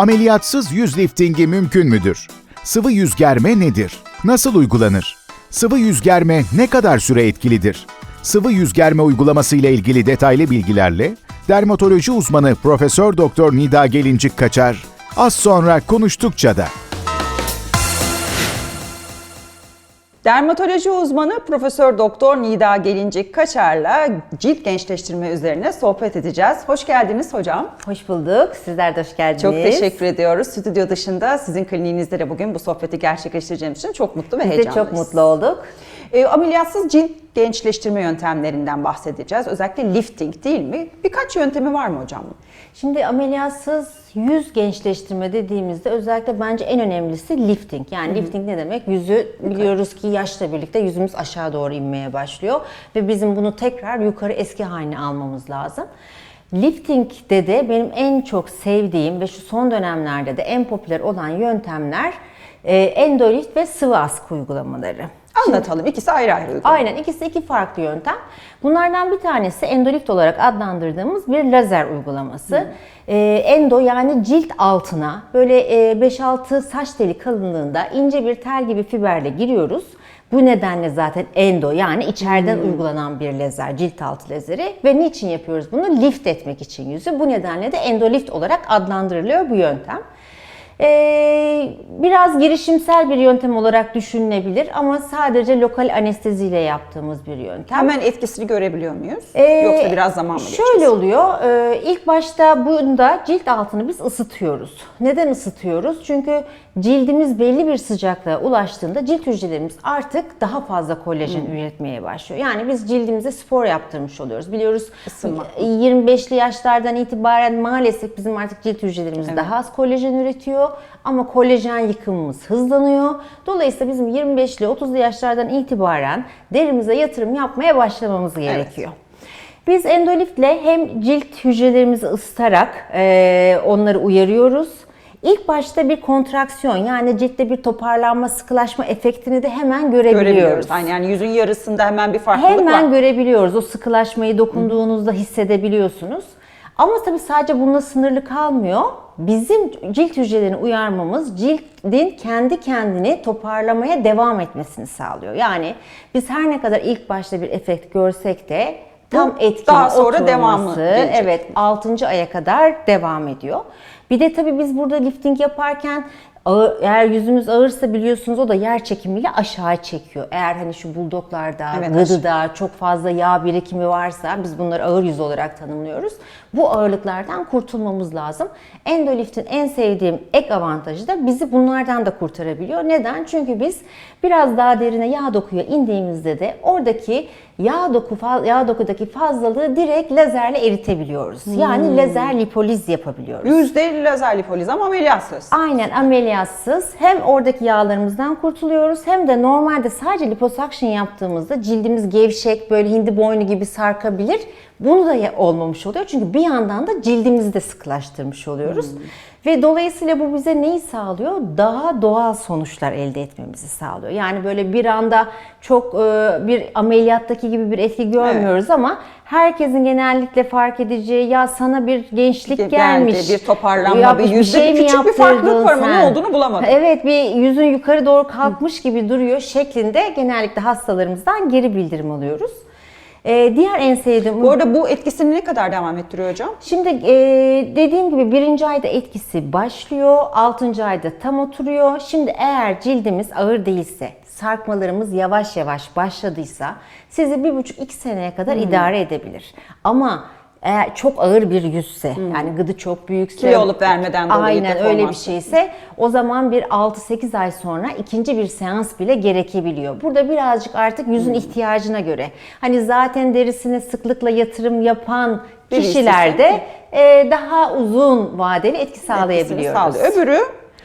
Ameliyatsız yüz liftingi mümkün müdür? Sıvı yüz germe nedir? Nasıl uygulanır? Sıvı yüz germe ne kadar süre etkilidir? Sıvı yüz germe uygulaması ile ilgili detaylı bilgilerle dermatoloji uzmanı Profesör Doktor Nida Gelincik Kaçar az sonra konuştukça da. Dermatoloji uzmanı Profesör Doktor Nida Gelincik Kaçar'la cilt gençleştirme üzerine sohbet edeceğiz. Hoş geldiniz hocam. Hoş bulduk. Sizler de hoş geldiniz. Çok teşekkür ediyoruz. Stüdyo dışında sizin kliniğinizde de bugün bu sohbeti gerçekleştireceğimiz için çok mutlu ve Biz de heyecanlıyız. çok mutlu olduk. E, ameliyatsız cilt gençleştirme yöntemlerinden bahsedeceğiz. Özellikle lifting değil mi? Birkaç yöntemi var mı hocam? Şimdi ameliyatsız yüz gençleştirme dediğimizde özellikle bence en önemlisi lifting. Yani lifting ne demek? Yüzü biliyoruz ki yaşla birlikte yüzümüz aşağı doğru inmeye başlıyor ve bizim bunu tekrar yukarı eski haline almamız lazım. Lifting'de de benim en çok sevdiğim ve şu son dönemlerde de en popüler olan yöntemler e, endolift ve sıvı askı uygulamaları. Anlatalım. İkisi ayrı ayrı uygulama. Aynen ikisi iki farklı yöntem. Bunlardan bir tanesi endolift olarak adlandırdığımız bir lazer uygulaması. Ee, endo yani cilt altına böyle e, 5-6 saç teli kalınlığında ince bir tel gibi fiberle giriyoruz. Bu nedenle zaten endo yani içeriden uygulanan bir lazer, cilt altı lazeri. Ve niçin yapıyoruz bunu? Lift etmek için yüzü. Bu nedenle de endolift olarak adlandırılıyor bu yöntem. Ee, biraz girişimsel bir yöntem olarak düşünülebilir ama sadece lokal anesteziyle yaptığımız bir yöntem. Hemen etkisini görebiliyor muyuz? Ee, Yoksa biraz zaman mı geçiyor? Şöyle oluyor. e, ilk başta bunda cilt altını biz ısıtıyoruz. Neden ısıtıyoruz? Çünkü cildimiz belli bir sıcaklığa ulaştığında cilt hücrelerimiz artık daha fazla kolajen Hmm. üretmeye başlıyor. Yani biz cildimize spor yaptırmış oluyoruz. Biliyoruz Isınma. 25'li yaşlardan itibaren maalesef bizim artık cilt hücrelerimiz daha az kolajen üretiyor ama kolajen yıkımımız hızlanıyor. Dolayısıyla bizim 25'li 30'lu yaşlardan itibaren derimize yatırım yapmaya başlamamız gerekiyor. Biz endoliftle hem cilt hücrelerimizi ısıtarak e, onları uyarıyoruz. İlk başta bir kontraksiyon yani ciltte bir toparlanma, sıkılaşma efektini de hemen görebiliyoruz. Görebiliyoruz. Aynen yani yüzün yarısında hemen bir farklılık Hemen var. görebiliyoruz. O sıkılaşmayı dokunduğunuzda hissedebiliyorsunuz. Ama tabii sadece bununla sınırlı kalmıyor. Bizim cilt hücrelerini uyarmamız cildin kendi kendini toparlamaya devam etmesini sağlıyor. Yani biz her ne kadar ilk başta bir efekt görsek de tam etkin daha sonra oturması, devamı gelecek. Evet 6. aya kadar devam ediyor. Bir de tabii biz burada lifting yaparken ağır- eğer yüzümüz ağırsa biliyorsunuz o da yer çekimiyle aşağı çekiyor. Eğer hani şu buldoklarda, Evet, gıdıda çok fazla yağ birikimi varsa biz bunları ağır yüz olarak tanımlıyoruz. Bu ağırlıklardan kurtulmamız lazım. Endoliftin en sevdiğim ek avantajı da bizi bunlardan da kurtarabiliyor. Neden? Çünkü biz biraz daha derine yağ dokuya indiğimizde de oradaki yağ doku yağ dokudaki fazlalığı direkt lazerle eritebiliyoruz. Yani lazer lipoliz yapabiliyoruz. Yüzde lazer lipoliz ama ameliyatsız. Aynen ameliyatsız hem oradaki yağlarımızdan kurtuluyoruz hem de normalde sadece liposuction yaptığımızda cildimiz gevşek böyle hindi boynu gibi sarkabilir. Bunu da olmamış oluyor çünkü bir yandan da cildimizi de sıkılaştırmış oluyoruz. Ve dolayısıyla bu bize neyi sağlıyor? Daha doğal sonuçlar elde etmemizi sağlıyor. Yani böyle bir anda çok e, bir ameliyattaki gibi bir etki görmüyoruz ama herkesin genellikle fark edeceği ya sana bir gençlik Geldi, gelmiş. bir toparlanma, yapmış, bir yüzde şey küçük bir farklılık var ama ne olduğunu bulamadım. Evet bir yüzün yukarı doğru kalkmış gibi duruyor şeklinde genellikle hastalarımızdan geri bildirim alıyoruz. Ee, diğer en sevdiğim Bu arada bu etkisini ne kadar devam ettiriyor hocam? Şimdi e, dediğim gibi birinci ayda etkisi başlıyor, altıncı ayda tam oturuyor. Şimdi eğer cildimiz ağır değilse, sarkmalarımız yavaş yavaş başladıysa sizi bir buçuk iki seneye kadar Hmm. idare edebilir. Ama eğer çok ağır bir yüzse, yani gıdı çok büyükse, Hmm. Kilo olup vermeden dolayı aynen öyle bir şeyse o zaman bir 6-8 ay sonra ikinci bir seans bile gerekebiliyor. Burada birazcık artık yüzün Hmm. ihtiyacına göre. Hani zaten derisine sıklıkla yatırım yapan Birisi kişilerde e, daha uzun vadeli etki sağlayabiliyoruz. sağlıyor. Öbürü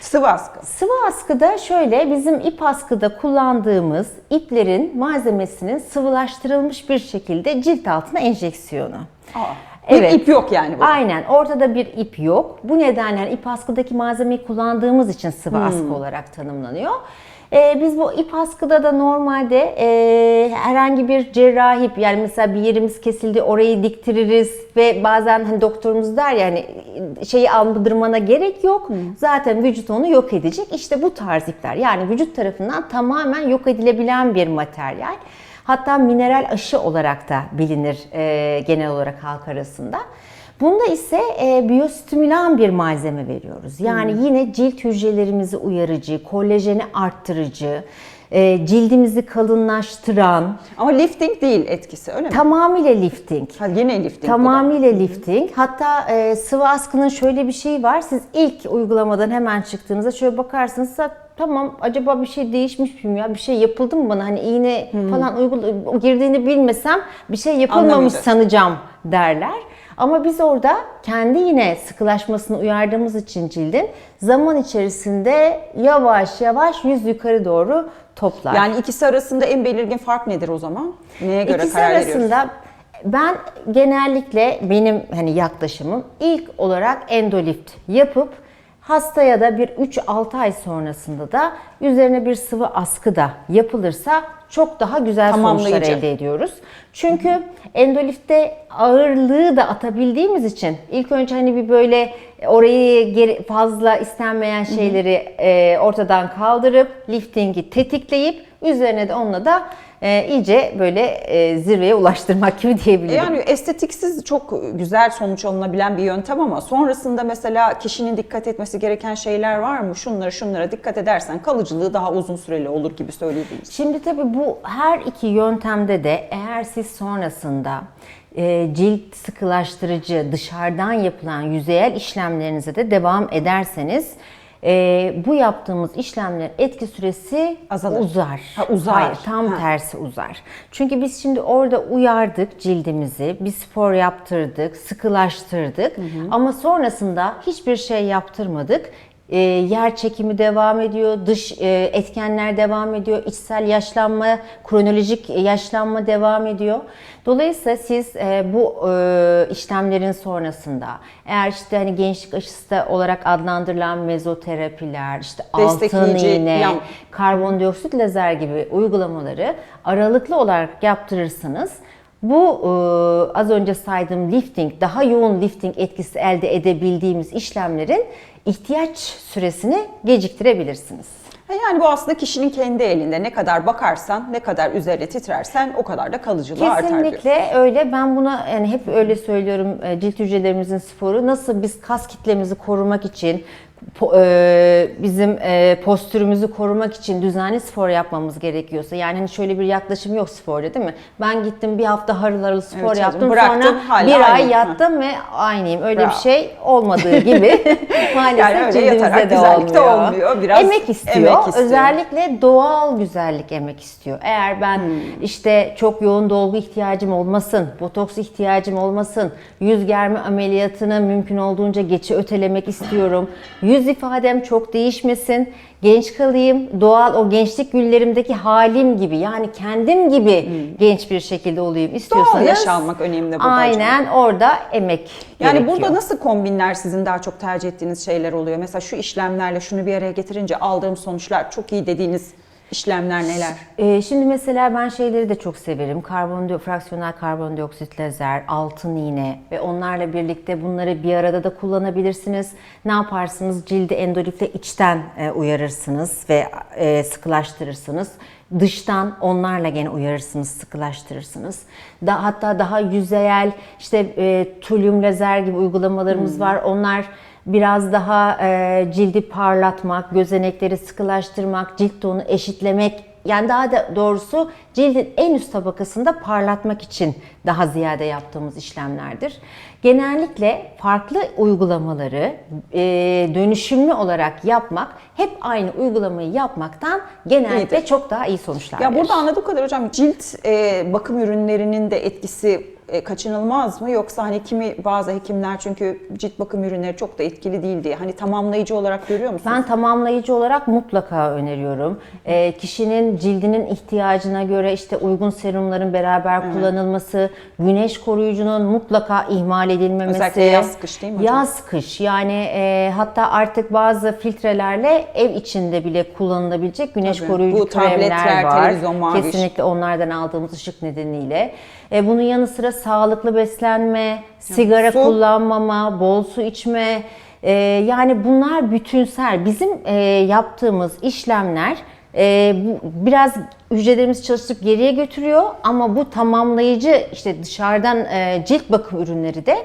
sıvı askı. Sıvı askıda şöyle bizim ip askıda kullandığımız iplerin malzemesinin sıvılaştırılmış bir şekilde cilt altına enjeksiyonu. Bir ip yok yani burada. Aynen ortada bir ip yok. Bu nedenle ip askıdaki malzemeyi kullandığımız için sıvı Hmm. askı olarak tanımlanıyor. Ee, biz bu ip askıda da normalde e, herhangi bir cerrahi yani mesela bir yerimiz kesildi orayı diktiririz ve bazen hani doktorumuz der ya hani şeyi aldırmana gerek yok. Zaten vücut onu yok edecek. İşte bu tarz ipler yani vücut tarafından tamamen yok edilebilen bir materyal. Hatta mineral aşı olarak da bilinir e, genel olarak halk arasında. Bunda ise e, biyostimülan bir malzeme veriyoruz. Yani yine cilt hücrelerimizi uyarıcı, kolajeni arttırıcı, e, cildimizi kalınlaştıran, Ama lifting değil etkisi öyle mi? tamamıyla lifting. Ha, yine lifting. Tamamıyla lifting. Hatta e, sıvı askının şöyle bir şeyi var. Siz ilk uygulamadan hemen çıktığınızda şöyle bakarsınız. "Ha, Tamam acaba bir şey değişmiş miyim ya? Bir şey yapıldı mı bana? Hani iğne falan uygul girdiğini bilmesem bir şey yapılmamış Anlamayacağız. sanacağım derler. Ama biz orada kendi yine sıkılaşmasını uyardığımız için cildin zaman içerisinde yavaş yavaş yüz yukarı doğru toplar. Yani ikisi arasında en belirgin fark nedir o zaman? Neye göre İkisi karar arasında ben genellikle benim hani yaklaşımım ilk olarak endolift yapıp hastaya da bir 3-6 ay sonrasında da üzerine bir sıvı askı da yapılırsa çok daha güzel sonuçlar elde ediyoruz. Çünkü endolifte ağırlığı da atabildiğimiz için ilk önce hani bir böyle orayı geri, fazla istenmeyen şeyleri e, ortadan kaldırıp liftingi tetikleyip üzerine de onunla da e, iyice böyle e, zirveye ulaştırmak gibi diyebilirim. Yani estetiksiz çok güzel sonuç alınabilen bir yöntem ama sonrasında mesela kişinin dikkat etmesi gereken şeyler var mı? Şunlara şunlara dikkat edersen kalıcılığı daha uzun süreli olur gibi söyleyebiliriz. Şimdi tabii bu her iki yöntemde de eğer siz sonrasında e, cilt sıkılaştırıcı dışarıdan yapılan yüzeyel işlemlerinize de devam ederseniz e, bu yaptığımız işlemlerin etki süresi Azalır. uzar. Ha, uzar. Hayır, tam Ha. tersi uzar. Çünkü biz şimdi orada uyardık cildimizi, bir spor yaptırdık, sıkılaştırdık ama sonrasında hiçbir şey yaptırmadık. E, yer çekimi devam ediyor, dış e, etkenler devam ediyor, içsel yaşlanma, kronolojik yaşlanma devam ediyor. Dolayısıyla siz e, bu e, işlemlerin sonrasında eğer işte hani gençlik aşısı da olarak adlandırılan mezoterapiler, işte altın iğne, yan- karbondioksit lazer gibi uygulamaları aralıklı olarak yaptırırsanız bu e, az önce saydığım lifting, daha yoğun lifting etkisi elde edebildiğimiz işlemlerin ihtiyaç süresini geciktirebilirsiniz. Ha, Yani bu aslında kişinin kendi elinde. Ne kadar bakarsan, ne kadar üzerine titrersen o kadar da kalıcılığı artar. Kesinlikle öyle. Ben buna yani hep öyle söylüyorum. e, Cilt hücrelerimizin sporu nasıl biz kas kitlemizi korumak için e, bizim e, postürümüzü korumak için düzenli spor yapmamız gerekiyorsa yani hani şöyle bir yaklaşım yok sporda değil mi? Ben gittim bir hafta harıl harıl spor Evet yaptım bıraktım, sonra bir ay yattım ve aynıyım. Öyle Bravo. bir şey olmadığı gibi maalesef Yani cildimizde de olmuyor. olmuyor. Biraz emek istiyor. emek istiyor. Özellikle doğal güzellik emek istiyor. Eğer ben Hmm. işte çok yoğun dolgu ihtiyacım olmasın, botoks ihtiyacım olmasın, yüz germe ameliyatını mümkün olduğunca geçi ötelemek istiyorum. Yüz ifadem çok değişmesin, genç kalayım, doğal o gençlik güllerimdeki halim gibi yani kendim gibi genç bir şekilde olayım istiyorsanız. Hmm. yaşanmak önemli burada hocam. Aynen orada emek Yani gerekiyor. burada nasıl kombinler sizin daha çok tercih ettiğiniz şeyler oluyor? Mesela şu işlemlerle şunu bir araya getirince aldığım sonuçlar çok iyi dediğiniz işlemler neler? Ee, şimdi mesela ben şeyleri de çok severim. Karbondioksit, fraksiyonel karbondioksit lazer, altın iğne ve onlarla birlikte bunları bir arada da kullanabilirsiniz. Ne yaparsınız? Cildi endolifle içten e, uyarırsınız ve e, sıkılaştırırsınız. Dıştan onlarla gene uyarırsınız, sıkılaştırırsınız. Da, hatta daha yüzeyel işte e, tulyum lazer gibi uygulamalarımız var. Onlar biraz daha e, cildi parlatmak, gözenekleri sıkılaştırmak, cilt tonu eşitlemek yani daha da doğrusu cildin en üst tabakasında parlatmak için daha ziyade yaptığımız işlemlerdir. Genellikle farklı uygulamaları e, dönüşümlü olarak yapmak hep aynı uygulamayı yapmaktan genellikle İyidir. çok daha iyi sonuçlar Ya verir. burada anladığım kadar hocam cilt e, bakım ürünlerinin de etkisi e, kaçınılmaz mı yoksa hani kimi bazı hekimler çünkü cilt bakım ürünleri çok da etkili değil diye hani tamamlayıcı olarak görüyor musunuz? Ben tamamlayıcı olarak mutlaka öneriyorum. Ee, kişinin cildinin ihtiyacına göre işte uygun serumların beraber kullanılması, güneş koruyucunun mutlaka ihmal edilmemesi. Özellikle yaz, kış değil mi hocam? Yaz kış yani e, hatta artık bazı filtrelerle ev içinde bile kullanılabilecek güneş Tabii. koruyucu Bu kremler tabletler, var. televizyon Kesinlikle onlardan aldığımız ışık nedeniyle. E, bunun yanı sıra sağlıklı beslenme, sigara su. kullanmama, bol su içme. e, yani bunlar bütünsel. Bizim e, yaptığımız işlemler e, bu, biraz hücrelerimizi çalıştırıp geriye götürüyor ama bu tamamlayıcı işte dışarıdan e, cilt bakım ürünleri de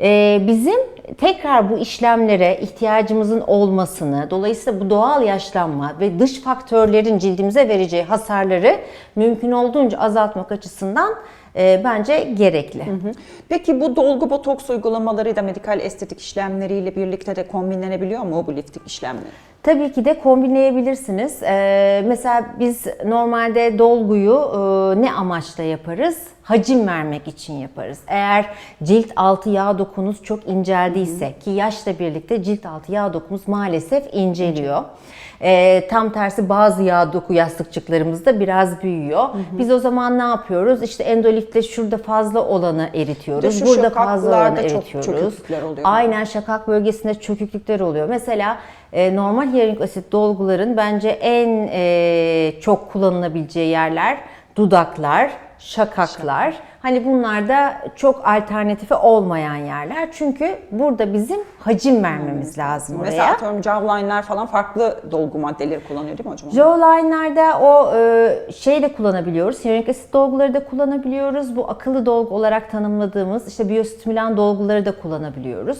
e, bizim tekrar bu işlemlere ihtiyacımızın olmasını, dolayısıyla bu doğal yaşlanma ve dış faktörlerin cildimize vereceği hasarları mümkün olduğunca azaltmak açısından e, bence gerekli. Peki bu dolgu botoks uygulamaları da medikal estetik işlemleriyle birlikte de kombinlenebiliyor mu bu lifting işlemleri? Tabii ki de kombinleyebilirsiniz. Ee, mesela biz normalde dolguyu e, ne amaçla yaparız? Hacim vermek için yaparız. Eğer cilt altı yağ dokunuz çok inceldiyse ki yaşla birlikte cilt altı yağ dokumuz maalesef inceliyor. Ee, tam tersi bazı yağ doku yastıkçıklarımız da biraz büyüyor. Biz o zaman ne yapıyoruz? İşte endolifte şurada fazla olanı eritiyoruz. şu Burada fazla olanı şakaklarda çok eritiyoruz. çöküklükler oluyor. Aynen şakak bölgesinde çöküklükler oluyor. Mesela e, normal hyaluronik asit dolguların bence en e, çok kullanılabileceği yerler dudaklar, şakaklar. Hani bunlar da çok alternatifi olmayan yerler. Çünkü burada bizim hacim vermemiz lazım oraya. Mesela atıyorum jawline'ler falan farklı dolgu maddeleri kullanıyor değil mi hocam? Jawline'larda o e, şeyi de kullanabiliyoruz. Hyaluronik asit dolguları da kullanabiliyoruz. Bu akıllı dolgu olarak tanımladığımız işte biyostimülan dolguları da kullanabiliyoruz.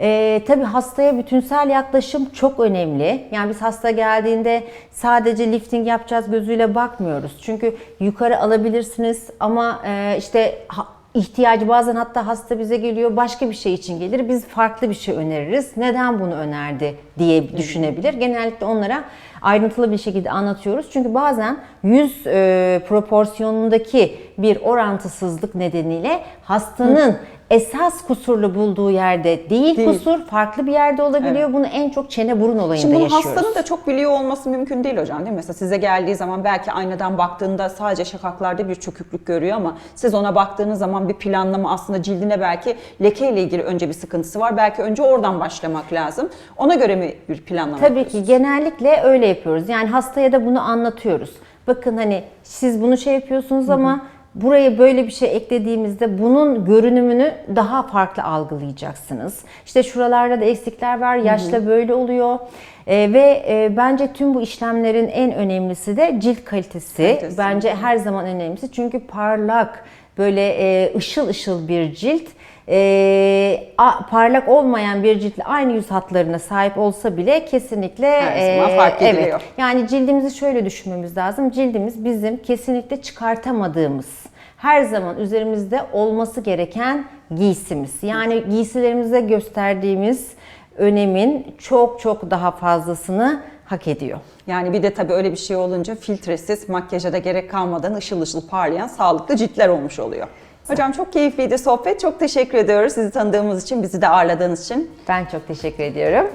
E, tabii hastaya bütünsel yaklaşım çok önemli. Yani biz hasta geldiğinde sadece lifting yapacağız gözüyle bakmıyoruz. Çünkü yukarı alabilirsiniz ama e, işte ha- ihtiyacı bazen hatta hasta bize geliyor başka bir şey için gelir. Biz farklı bir şey öneririz. Neden bunu önerdi diye düşünebilir. Genellikle onlara ayrıntılı bir şekilde anlatıyoruz. Çünkü bazen yüz e, proporsiyonundaki bir orantısızlık nedeniyle hastanın esas kusurlu bulduğu yerde değil, Değil. kusur farklı bir yerde olabiliyor. Bunu en çok çene burun olayında Şimdi bunu yaşıyoruz. hastanın da çok biliyor olması mümkün değil hocam değil mi? Mesela size geldiği zaman belki aynadan baktığında sadece şakaklarda bir çöküklük görüyor ama siz ona baktığınız zaman bir planlama aslında cildine belki lekeyle ilgili önce bir sıkıntısı var. Belki önce oradan başlamak lazım. Ona göre mi bir planlama Tabii ki genellikle öyle yapıyoruz. Yani hastaya da bunu anlatıyoruz. Bakın hani siz bunu şey yapıyorsunuz ama buraya böyle bir şey eklediğimizde bunun görünümünü daha farklı algılayacaksınız. İşte şuralarda da eksikler var, yaşla böyle oluyor. Ee, ve e, bence tüm bu işlemlerin en önemlisi de cilt kalitesi. Kalitesi. Bence her zaman önemlisi. Çünkü parlak, böyle e, ışıl ışıl bir cilt e, a- parlak olmayan bir ciltle aynı yüz hatlarına sahip olsa bile kesinlikle Her zaman fark evet. ediliyor. Yani cildimizi şöyle düşünmemiz lazım. Cildimiz bizim kesinlikle çıkartamadığımız, her zaman üzerimizde olması gereken giysimiz. Yani giysilerimize gösterdiğimiz önemin çok çok daha fazlasını hak ediyor. Yani bir de tabii öyle bir şey olunca filtresiz makyaja da gerek kalmadan ışıl ışıl parlayan sağlıklı ciltler olmuş oluyor. Hocam çok keyifliydi sohbet. Çok teşekkür ediyoruz sizi tanıdığımız için, bizi de ağırladığınız için. Ben çok teşekkür ediyorum.